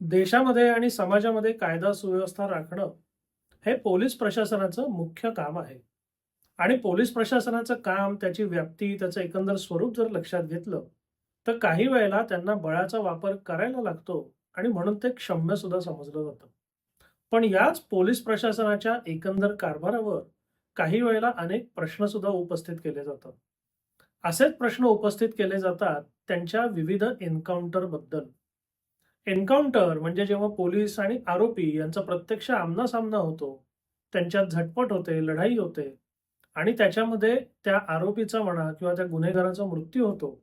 देशामध्ये आणि समाजामध्ये कायदा सुव्यवस्था राखणं हे पोलीस प्रशासनाचं मुख्य काम आहे. आणि पोलीस प्रशासनाचं काम त्याची व्याप्ती त्याचं एकंदर स्वरूप जर लक्षात घेतलं तर काही वेळेला त्यांना बळाचा वापर करायला लागतो आणि म्हणून ते क्षम्य सुद्धा समजलं जातं. पण याच पोलीस प्रशासनाच्या एकंदर कारभारावर काही वेळेला अनेक प्रश्न सुद्धा उपस्थित केले जातात. असेच प्रश्न उपस्थित केले जातात त्यांच्या विविध एन्काउंटरबद्दल एन्काउंटर म्हणजे जेव्हा पोलीस आणि आरोपी यांचा प्रत्यक्ष आमनासामना होतो त्यांच्यात झटपट होते लढाई होते आणि त्याच्यामध्ये त्या आरोपीचा म्हणा किंवा त्या गुन्हेगाराचा मृत्यू होतो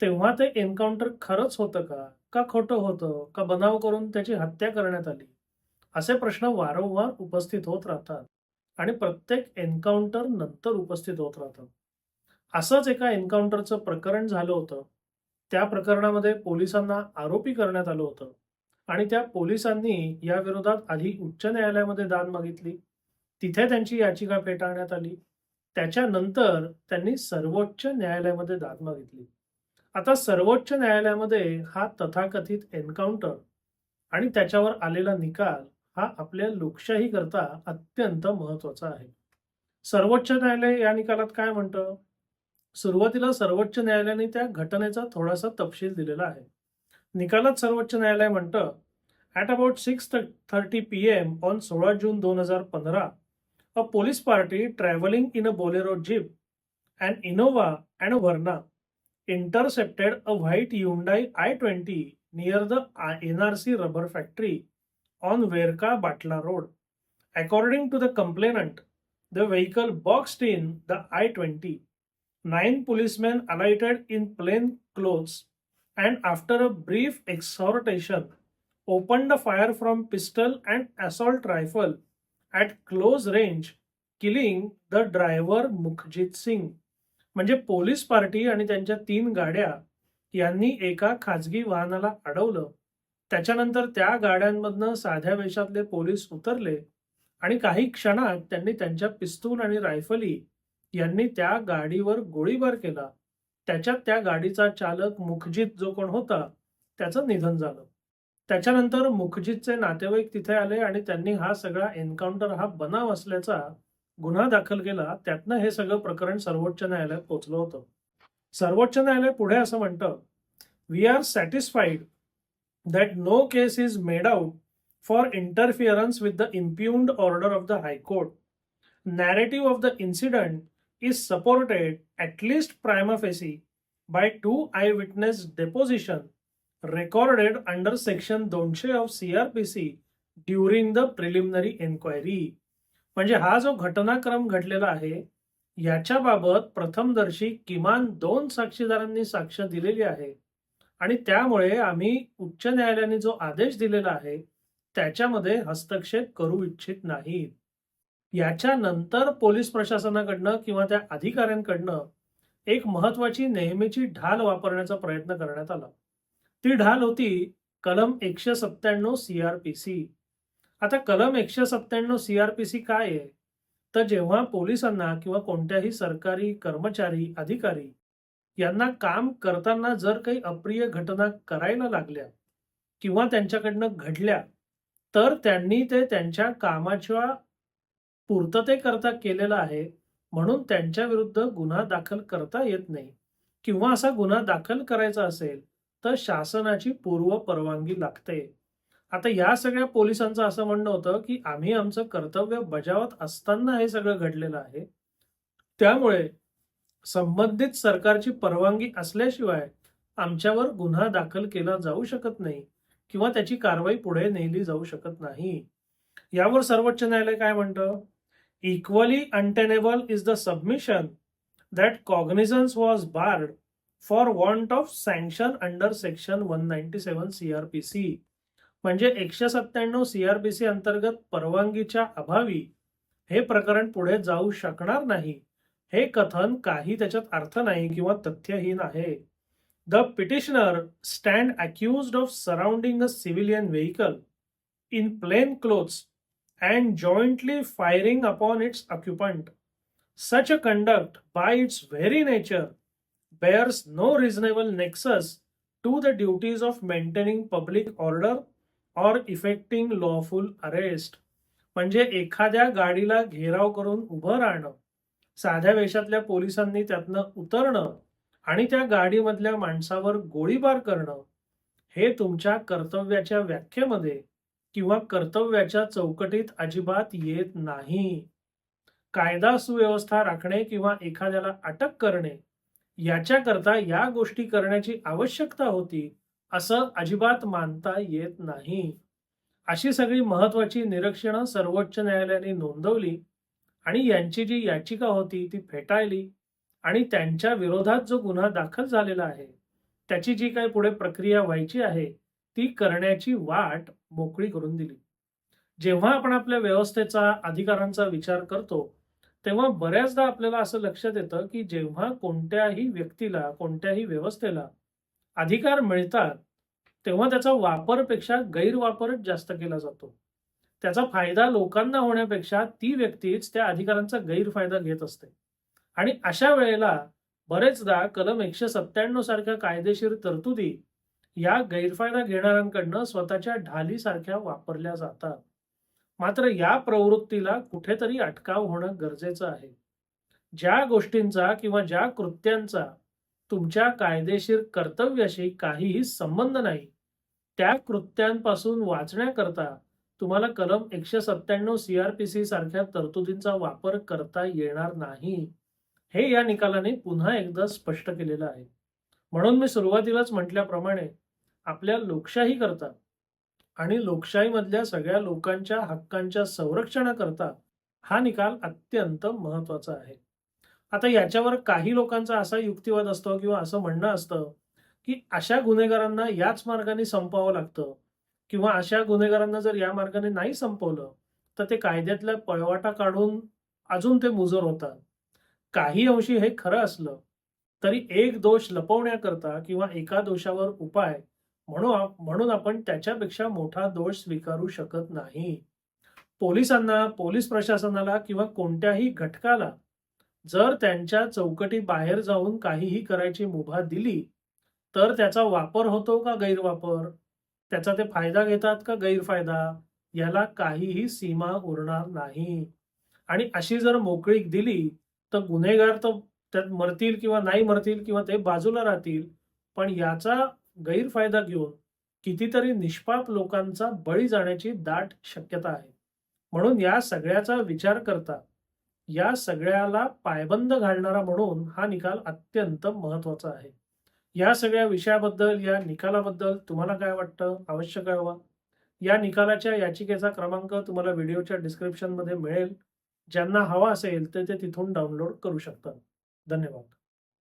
तेव्हा ते एन्काउंटर खरंच होतं का? का खोटं होतं? का बनाव करून त्याची हत्या करण्यात आली? असे प्रश्न वारंवार उपस्थित होत राहतात आणि प्रत्येक एन्काउंटर नंतर उपस्थित होत राहतात असंच एका एन्काउंटरचं प्रकरण झालं होतं. त्या प्रकरणामध्ये पोलिसांना आरोपी करण्यात आलं होतं. आणि त्या पोलिसांनी या विरोधात आधी उच्च न्यायालयामध्ये दाद मागितली. तिथे त्यांची याचिका फेटाळण्यात आली. त्याच्यानंतर त्यांनी सर्वोच्च न्यायालयामध्ये दाद मागितली. आता सर्वोच्च न्यायालयामध्ये हा तथाकथित एन्काउंटर आणि त्याच्यावर आलेला निकाल हा आपल्या लोकशाहीकरता अत्यंत महत्त्वाचा आहे. सर्वोच्च न्यायालय या निकालात काय म्हणतं? सुरुवातीला सर्वोच्च न्यायालयाने त्या घटनेचा थोडासा तपशील दिलेला आहे निकालात सर्वोच्च न्यायालय म्हणतं at about six thirty P M on सोळा जून दोन हजार पंधरा a police party travelling in a Bolero jeep and Innova and Verna intercepted a white Hyundai i20 near the NRC rubber factory on Verka Batla Road. According to the complainant, the vehicle boxed in the i20. Nine policemen alighted in plain clothes and, after a brief exhortation, opened a fire from pistol and assault rifle at close range, killing the driver Mukhjit Singh. म्हणजे police party आणि त्यांच्या तीन गाड्या यांनी एका खाजगी वाहनाला अडवलं त्याच्यानंतर त्या गाड्यांमधनं साध्या वेशातले पोलीस उतरले आणि काही क्षणात त्यांनी त्यांच्या पिस्तूल आणि रायफली यांनी त्या गाडीवर गोळीबार केला. त्याच्यात त्या गाडीचा चालक मुखजित जो कोण होता त्याचं निधन झालं. त्याच्यानंतर मुखजितचे नातेवाईक तिथे आले आणि त्यांनी हा सगळा एन्काउंटर हा बनाव असल्याचा गुन्हा दाखल केला. त्यातनं हे सगळं प्रकरण सर्वोच्च न्यायालयात पोहोचलं होतं. सर्वोच्च न्यायालय पुढे असं म्हणतं we are satisfied that no case is made out for interference with the impugned order of the high court narrative of the incident is supported least prima by two eye eyewitness deposition recorded under section दोनशे of CrPC during the preliminary enquiry म्हणजे हा जो घटनाक्रम घडलेला आहे याच्याबाबत प्रथमदर्शी किमान दोन साक्षीदारांनी साक्ष दिलेली आहे. आणि त्यामुळे आम्ही उच्च न्यायालयाने जो आदेश दिलेला आहे त्याच्यामध्ये हस्तक्षेप करू इच्छित नाहीत याच्यानंतर पोलीस प्रशासनाकडनं किंवा त्या अधिकाऱ्यांकडनं एक महत्वाची नेहमीची ढाल वापरण्याचा प्रयत्न करण्यात आला. ती ढाल होती कलम एकशे सत्त्याण्णव सीआरपीसी आता कलम एकशे सत्त्याण्णव सीआरपीसी काय आहे? तर जेव्हा पोलिसांना किंवा कोणत्याही सरकारी कर्मचारी अधिकारी यांना काम करताना जर काही अप्रिय घटना करायला लागल्या किंवा त्यांच्याकडनं घडल्या तर त्यांनी ते त्यांच्या कामाच्या पूर्ततेकरता केलेलं आहे म्हणून त्यांच्या विरुद्ध गुन्हा दाखल करता येत नाही. किंवा असा गुन्हा दाखल करायचा असेल तर शासनाची पूर्व परवानगी लागते. आता या सगळ्या पोलिसांचं असं म्हणणं होतं की आम्ही आमचं कर्तव्य बजावत असताना हे सगळं घडलेलं आहे. त्यामुळे संबंधित सरकारची परवानगी असल्याशिवाय आमच्यावर गुन्हा दाखल केला जाऊ शकत नाही किंवा त्याची कारवाई पुढे नेली जाऊ शकत नाही. यावर सर्वोच्च न्यायालय काय म्हणतं? Equally untenable is the submission that cognizance was barred for want of sanction under section one ninety seven CrPC म्हणजे एकशे सत्त्याण्णव सीआरपीसी अंतर्गत परवानगीच्या अभावी हे प्रकरण पुढे जाऊ शकणार नाही. हे कथन काही त्याच्यात अर्थ नाही किंवा तथ्यहीन आहे. The petitioner stand accuse of surrounding a civilian vehicle in plain clothes and jointly firing upon its occupant. Such a conduct by its very nature bears no reasonable nexus to the duties of maintaining public order or effecting lawful arrest म्हणजे एखाद्या गाडीला घेराव करून उभं राहणं साध्या वेशातल्या पोलिसांनी त्यातनं उतरणं आणि त्या गाडीमधल्या माणसावर गोळीबार करणं हे तुमच्या कर्तव्याच्या व्याख्येमध्ये किंवा कर्तव्याच्या चौकटीत अजिबात येत नाही. कायदा सुव्यवस्था राखणे किंवा एखाद्याला अटक करणे याच्याकरता या गोष्टी करण्याची आवश्यकता होती असं अजिबात मानता येत नाही. अशी सगळी महत्वाची निरीक्षणं सर्वोच्च न्यायालयाने नोंदवली आणि यांची जी याचिका होती ती फेटाळली आणि त्यांच्या विरोधात जो गुन्हा दाखल झालेला आहे त्याची जी काही पुढे प्रक्रिया व्हायची आहे ती करण्याची वाट मोकळी करून दिली. जेव्हा आपण आपल्या व्यवस्थेचा अधिकारांचा विचार करतो तेव्हा बऱ्याचदा आपल्याला असं लक्षात येतं की जेव्हा कोणत्याही व्यक्तीला कोणत्याही व्यवस्थेला अधिकार मिळतात तेव्हा त्याचा वापरपेक्षा गैरवापरच जास्त केला जातो. त्याचा फायदा लोकांना होण्यापेक्षा ती व्यक्तीच त्या अधिकारांचा गैरफायदा घेत असते. आणि अशा वेळेला बरेचदा कलम एकशे सत्त्याण्णव सारख्या कायदेशीर तरतुदी या गैरफायदा घेणाऱ्यांकडनं स्वतःच्या ढालीसारख्या वापरल्या जातात. मात्र या प्रवृत्तीला कुठेतरी अटकाव होणं गरजेचं आहे. ज्या गोष्टींचा किंवा ज्या कृत्यांचा तुमच्या कायदेशीर कर्तव्याशी काहीही संबंध नाही त्या कृत्यांपासून वाचण्याकरता तुम्हाला कलम एकशे सत्त्याण्णव सी आर पी सी सारख्या तरतुदींचा वापर करता येणार नाही. हे या निकालाने पुन्हा एकदा स्पष्ट केलेलं आहे. म्हणून मी सुरुवातीलाच म्हटल्याप्रमाणे आपल्या लोकशाही करता आणि लोकशाहीमधल्या सगळ्या लोकांच्या हक्कांच्या संरक्षणाकरता हा निकाल अत्यंत महत्त्वाचा आहे. आता याच्यावर काही लोकांचा असा युक्तिवाद असतो किंवा असं म्हणणं असतं की अशा गुन्हेगारांना याच मार्गाने संपवावं लागतं किंवा अशा गुन्हेगारांना जर या मार्गाने नाही संपवलं तर ते कायद्यातल्या पळवाटा काढून अजून ते मुजर होतात. काही अंशी हे खरं असलं तरी एक दोष लपवण्याकरता किंवा एका दोषावर उपाय म्हणून म्हणून आपण त्याच्यापेक्षा मोठा दोष स्वीकारू शकत नाही. पोलिसांना पोलीस प्रशासनाला किंवा कोणत्याही घटकाला जर त्यांच्या चौकटी बाहेर जाऊन काहीही करायची मुभा दिली तर त्याचा वापर होतो का गैरवापर? त्याचा ते फायदा घेतात का गैरफायदा? याला काहीही सीमा उरणार नाही. आणि अशी जर मोकळीक दिली तर गुन्हेगार तर त्यात मरतील किंवा नाही मरतील किंवा ते बाजूला राहतील पण याचा गैरफायदा घेऊन कितीतरी निष्पाप लोकांचा बळी जाण्याची दाट शक्यता आहे. म्हणून या सगळ्याचा विचार करता या सगळ्याला पायबंद घालणारा म्हणून हा निकाल अत्यंत महत्त्वाचा आहे. या सगळ्या विषयाबद्दल या निकालाबद्दल तुम्हाला काय वाटतं? अवश्य कळवा. या निकालाच्या याचिकेचा क्रमांक तुम्हाला व्हिडिओच्या डिस्क्रिप्शनमध्ये मिळेल. ज्यांना हवा असेल तर ते तिथून डाउनलोड करू शकतात धन्यवाद.